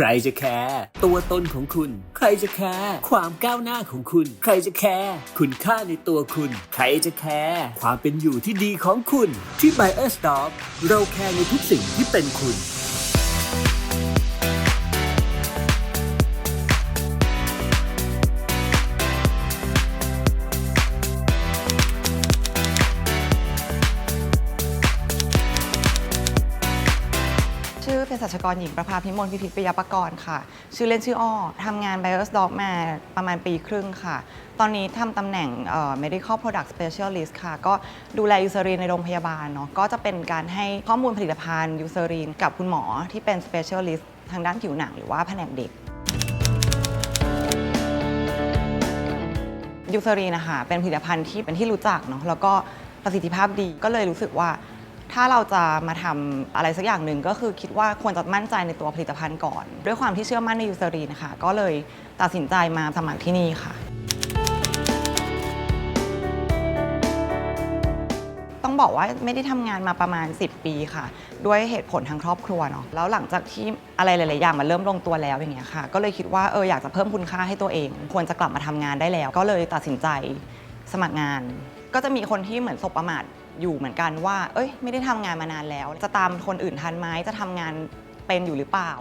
ใครจะแคร์ตัวตนของคุณ ใครจะแคร์ความก้าวหน้าของคุณ ใครจะแคร์คุณค่าในตัวคุณ ใครจะแคร์ความเป็นอยู่ที่ดีของคุณ ที่ b บเออร์สต็อปเราแคร์ในทุกสิ่งที่เป็นคุณ ภสัชกรหญิงประภาพิมลพิพิธปิยประกรณ์ค่ะ ชื่อเล่นชื่ออ้อทำงาน Bios Doc มาประมาณปีครึ่งค่ะ ตอนนี้ทำตำแหน่งเอ่อ medical product specialist ค่ะ ก็ดูแลยูเซอรีนในโรงพยาบาลเนาะก็จะเป็นการให้ข้อมูลผลิตภัณฑ์ยูเซอรีนกับคุณหมอที่เป็น specialist ทางด้านผิวหนังหรือว่าแผนกเด็กยูเซอรีนนะคะเป็นผลิตภัณฑ์ที่เป็นที่รู้จักเนาะแล้วก็ประสิทธิภาพดีก็เลยรู้สึกว่า ถ้าเราจะมาทำอะไรสักอย่างหนึ่งก็คือคิดว่าควรจะมั่นใจในตัวผลิตภัณฑ์ก่อน ด้วยความที่เชื่อมั่นในยูเซอรีนนะคะก็เลยตัดสินใจมาสมัครที่นี่ค่ะ ต้องบอกว่าไม่ได้ทำงานมาประมาณ 10 ปีค่ะ ด้วยเหตุผลทางครอบครัวเนาะแล้วหลังจากที่อะไรหลายๆอย่างมันเริ่มลงตัวแล้วอย่างเงี้ยค่ะ ก็เลยคิดว่าเอออยากจะเพิ่มคุณค่าให้ตัวเอง ควรจะกลับมาทำงานได้แล้ว ก็เลยตัดสินใจสมัครงานก็จะมีคนที่เหมือนสบประมาท อยู่เหมือนกันว่า เอ้ย ไม่ได้ทำงานมานานแล้ว จะตามคนอื่นทันไหมจะทำงานเป็นอยู่หรือเปล่า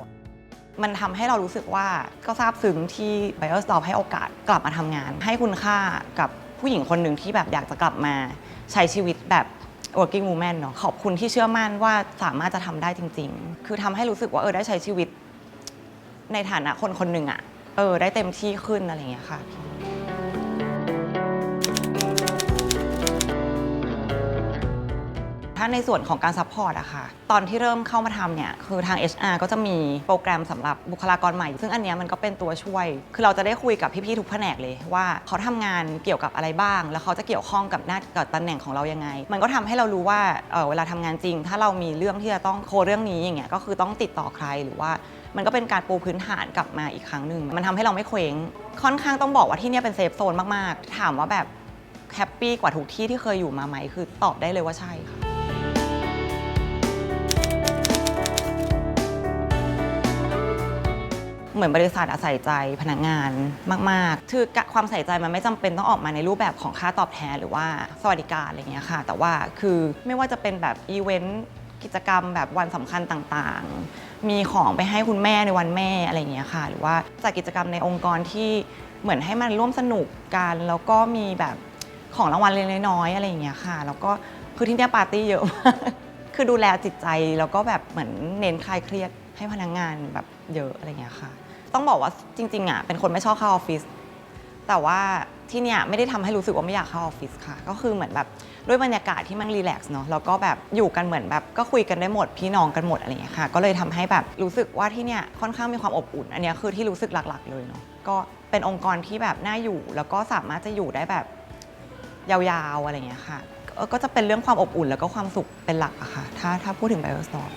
มันทำให้เรารู้สึกว่าก็ซาบซึ้งที่ b i o s t o p ให้โอกาสกลับมาทำงาน ให้คุณค่ากับผู้หญิงคนหนึ่งที่แบบอยากจะกลับมาใช้ชีวิตแบบ working woman เนาะขอบคุณที่เชื่อมั่นว่าสามารถจะทำได้จริง ๆ คือทำให้รู้สึกว่าเออได้ใช้ชีวิต ในฐานะคนคนหนึ่งอะเออได้เต็มที่ขึ้นอะไรอย่างเงี้ยค่ะ ถ้าในส่วนของการซัพพอร์ตอะค่ะ ตอนที่เริ่มเข้ามาทำเนี่ย คือทาง HR ก็จะมีโปรแกรมสำหรับบุคลากรใหม่ ซึ่งอันเนี้ยมันก็เป็นตัวช่วย คือเราจะได้คุยกับพี่ ๆ ทุกแผนกเลยว่าเขาทำงานเกี่ยวกับอะไรบ้าง แล้วเขาจะเกี่ยวข้องกับหน้ากับตำแหน่งของเรายังไง มันก็ทำให้เรารู้ว่าเอ่อเวลาทำงานจริง ถ้าเรามีเรื่องที่จะต้องโคเรื่องนี้อย่างเงี้ย ก็คือต้องติดต่อใครหรือว่า มันก็เป็นการปูพื้นฐานกลับมาอีกครั้งหนึ่ง มันทำให้เราไม่เคว้ง ค่อนข้างต้องบอกว่าที่เนี่ยเป็นเซฟโซนมาก ๆ ถามว่าแบบแฮปปี้กว่าทุกที่ที่เคยอยู่มาไหม คือตอบได้เลยว่าใช่ค่ะ เหมือนบริษัทอาศัยใจพนักงานมาก ๆ คือความใส่ใจมันไม่จำเป็นต้องออกมาในรูปแบบของค่าตอบแทนหรือว่าสวัสดิการอะไรเงี้ยค่ะ แต่ว่าคือไม่ว่าจะเป็นแบบอีเวนต์กิจกรรมแบบวันสำคัญต่างๆ มีของไปให้คุณแม่ในวันแม่อะไรเงี้ยค่ะ หรือว่าจัดกิจกรรมในองค์กรที่เหมือนให้มันร่วมสนุกกัน แล้วก็มีแบบของรางวัลเล็กๆน้อยๆอะไรเงี้ยค่ะ แล้วก็คือที่เนี่ยปาร์ตี้เยอะมากคือดูแลจิตใจแล้วก็แบบเหมือนเน้นคลายเครียดให้พนักงานแบบเยอะอะไรเงี้ยค่ะ ต้องบอกว่าจริงๆอะเป็นคนไม่ชอบเข้าออฟฟิศแต่ว่าที่เนี่ยไม่ได้ทำให้รู้สึกว่าไม่อยากเข้าออฟฟิศค่ะ ก็คือเหมือนแบบด้วยบรรยากาศที่มันรีแลกซ์เนาะแล้วก็แบบอยู่กันเหมือนแบบก็คุยกันได้หมดพี่น้องกันหมดอะไรเงี้ยค่ะ ก็เลยทำให้แบบรู้สึกว่าที่เนี่ยค่อนข้างมีความอบอุ่น อันเนี้ยคือที่รู้สึกหลักๆ เลยเนาะก็เป็นองค์กรที่แบบน่าอยู่ แล้วก็สามารถจะอยู่ได้แบบยาวๆอะไรเงี้ยค่ะเออก็จะเป็นเรื่องความอบอุ่นแล้วก็ความสุขเป็นหลักอะค่ะถ้าถ้าพูดถึง b i o s t o p